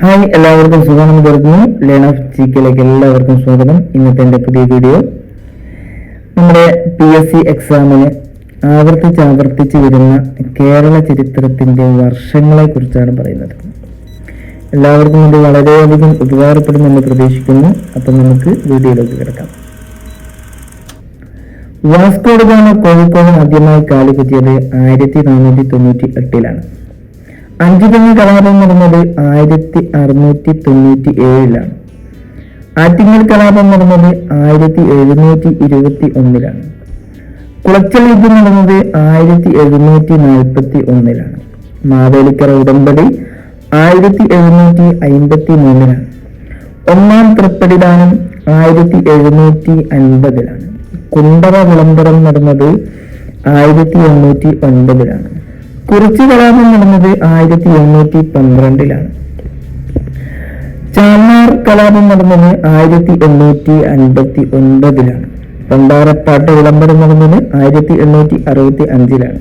Hi എല്ലാവർക്കും സുഖമെന്ന് പറഞ്ഞു learn of G കെയിലേക്ക് എല്ലാവർക്കും സ്വാഗതം. ഇന്നത്തെ എന്റെ പുതിയ വീഡിയോ. നമ്മുടെ പി എസ് സി എക്സാമിന് ആവർത്തിച്ച് ആവർത്തിച്ച് വരുന്ന കേരള ചരിത്രത്തിന്റെ വർഷങ്ങളെ കുറിച്ചാണ് പറയുന്നത്. എല്ലാവർക്കും ഇത് വളരെയധികം ഉപകാരപ്പെടുമെന്ന് പ്രതീക്ഷിക്കുന്നു. അപ്പം നമുക്ക് വീഡിയോയിലേക്ക് കിടക്കാം. വാസ്കോഡ് ഗാമ കോഴിക്കോട് ആദ്യമായി കാലുകുത്തിയത് ആയിരത്തി നാനൂറ്റി തൊണ്ണൂറ്റി എട്ടിലാണ് അഞ്ചുതെങ്ങ് കലാപം നടന്നത് ആയിരത്തി അറുന്നൂറ്റി തൊണ്ണൂറ്റി ഏഴിലാണ് ആറ്റിങ്ങൽ കലാപം നടന്നത് ആയിരത്തി എഴുന്നൂറ്റി ഇരുപത്തി ഒന്നിലാണ്. കുളച്ചൽ യുദ്ധം നടന്നത് ആയിരത്തി എഴുന്നൂറ്റി നാൽപ്പത്തി ഒന്നിലാണ്. മാവേലിക്കര ഉടമ്പടി ആയിരത്തി എഴുന്നൂറ്റി അയിമ്പത്തി മൂന്നിലാണ്. ഒന്നാം തൃപ്പടിദാനം ആയിരത്തി എഴുന്നൂറ്റി അൻപതിലാണ്. കുണ്ടറ വിളംബരം നടന്നത് ആയിരത്തി എണ്ണൂറ്റി ഒൻപതിലാണ്. കുറിച്ച് കലാപം നടന്നത് ആയിരത്തി എണ്ണൂറ്റി പന്ത്രണ്ടിലാണ്. ചാന്നാർ കലാപം നടന്നത് ആയിരത്തി എണ്ണൂറ്റി അൻപത്തി ഒൻപതിലാണ്. പണ്ടാറപ്പാട്ട് വിളംബരം നടന്നത് ആയിരത്തി എണ്ണൂറ്റി അറുപത്തി അഞ്ചിലാണ്.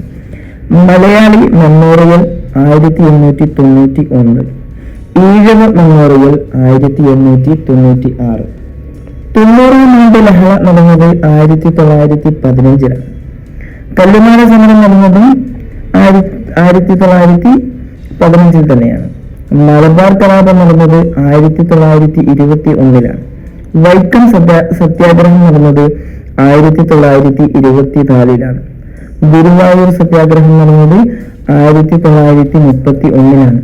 മലയാളി മെമ്മോറിയൽ ആയിരത്തി എണ്ണൂറ്റി തൊണ്ണൂറ്റി ഒന്ന്. ഈഴവ മെമ്മോറിയൽ ആയിരത്തി എണ്ണൂറ്റി തൊണ്ണൂറ്റി ആറ്. തൊണ്ണൂറാം ആണ്ട് ലഹള നടന്നത് ആയിരത്തി തൊള്ളായിരത്തി പതിനഞ്ചിലാണ്. കല്ലുമാല സമരം നടന്നത് ആയിരത്തി തൊള്ളായിരത്തി പതിനഞ്ചിൽ തന്നെയാണ്. മലബാർ കലാപം നടന്നത് ആയിരത്തി തൊള്ളായിരത്തി ഇരുപത്തി ഒന്നിലാണ് വൈക്കം സത്യ സത്യാഗ്രഹം നടന്നത് ആയിരത്തി തൊള്ളായിരത്തി ഇരുപത്തി നാലിലാണ് ഗുരുവായൂർ സത്യാഗ്രഹം നടന്നത് ആയിരത്തി തൊള്ളായിരത്തി മുപ്പത്തി ഒന്നിലാണ്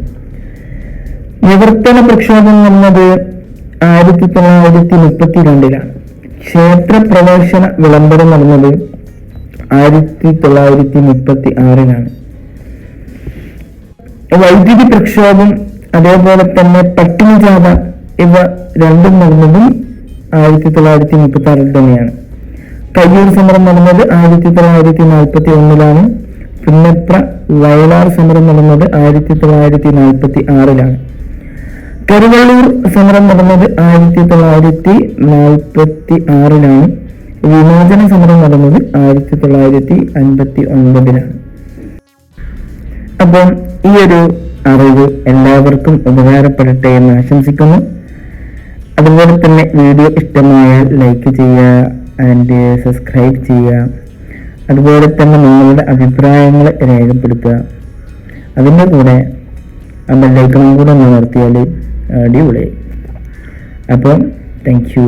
നിവർത്തന പ്രക്ഷോഭം നടന്നത് ആയിരത്തി തൊള്ളായിരത്തി മുപ്പത്തി രണ്ടിലാണ് ക്ഷേത്ര പ്രവേശന വിളംബരം നടന്നത് ആയിരത്തി തൊള്ളായിരത്തി മുപ്പത്തി ആറിലാണ് വൈദ്യുതി പ്രക്ഷോഭം അതേപോലെ തന്നെ പട്ടിണി ജാഥ ഇവ രണ്ടും നടന്നതും ആയിരത്തി തൊള്ളായിരത്തി മുപ്പത്തി ആറിൽ തന്നെയാണ്. കയ്യൂർ സമരം നടന്നത് ആയിരത്തി തൊള്ളായിരത്തി നാൽപ്പത്തി ഒന്നിലാണ്. പുന്നപ്ര വയലാർ സമരം നടന്നത് ആയിരത്തി തൊള്ളായിരത്തി നാൽപ്പത്തി ആറിലാണ്. കരുവള്ളൂർ സമരം നടന്നത് ആയിരത്തി തൊള്ളായിരത്തി നാൽപ്പത്തി ആറിലാണ്. വിമോചന സമരം നടന്നത് ആയിരത്തി തൊള്ളായിരത്തി അൻപത്തി ഒൻപതിലാണ്. അപ്പം ഈ ഒരു അറിവ് എല്ലാവർക്കും ഉപകാരപ്പെടട്ടെ എന്ന് ആശംസിക്കുന്നു. അതുപോലെ തന്നെ വീഡിയോ ഇഷ്ടമായാൽ ലൈക്ക് ചെയ്യുക ആൻഡ് സബ്സ്ക്രൈബ് ചെയ്യുക. അതുപോലെ തന്നെ നിങ്ങളുടെ അഭിപ്രായങ്ങൾ രേഖപ്പെടുത്തുക. അതിന്റെ കൂടെ ആ ബെല്ലൈക്കണം കൂടെ ഒന്ന് നിർത്തിയാൽ അടിപൊളി. അപ്പം താങ്ക് യു